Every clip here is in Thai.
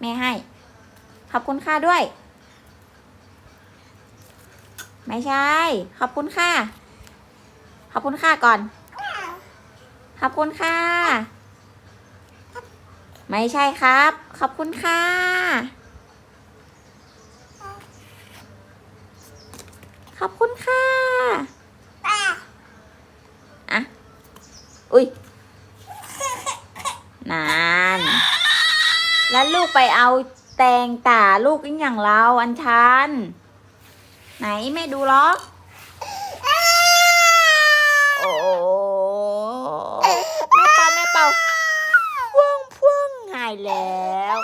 แม่ให้ ขอบคุณค่าด้วย ไม่ใช่ ขอบคุณค่ะ ขอบคุณค่ะก่อน ขอบคุณค่ะ ไม่ใช่ครับ ขอบคุณค่ะขอบคุณค่ะ อะ อุ้ย นาน แล้วลูกไปเอาแตงตาลูกอีกอย่างเราอันชัน ไหนแม่ดูล็อกโอ้แม่เป่าแม่เป่าพ่วงพ่วงหายแล้ว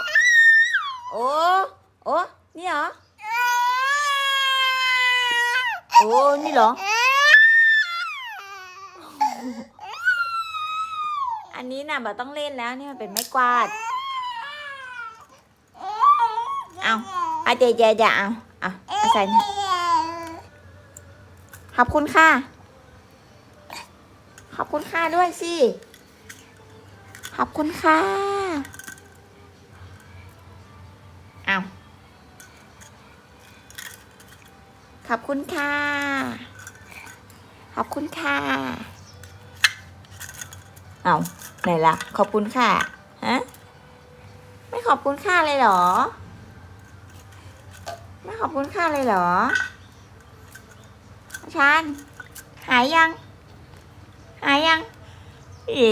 โอ้โอ้นี่เหรอโอ้นี่เหรอ อันนี้น่ะแบบต้องเล่นแล้วนี่มันเป็นไม้กวาด เอา เอาเจเจเจเอาเอาเอาใส่นะขอบคุณค่ะ ขอบคุณค่ะด้วยสิ ขอบคุณค่ะ เอาขอบคุณค่ะ ขอบคุณค่ะ เอาไหนล่ะ ขอบคุณค่ะ ฮะ ไม่ขอบคุณค่าเลยเหรอ ขอบคุณค่าเลยเหรออาชานหายยัง หายยัง เอ๋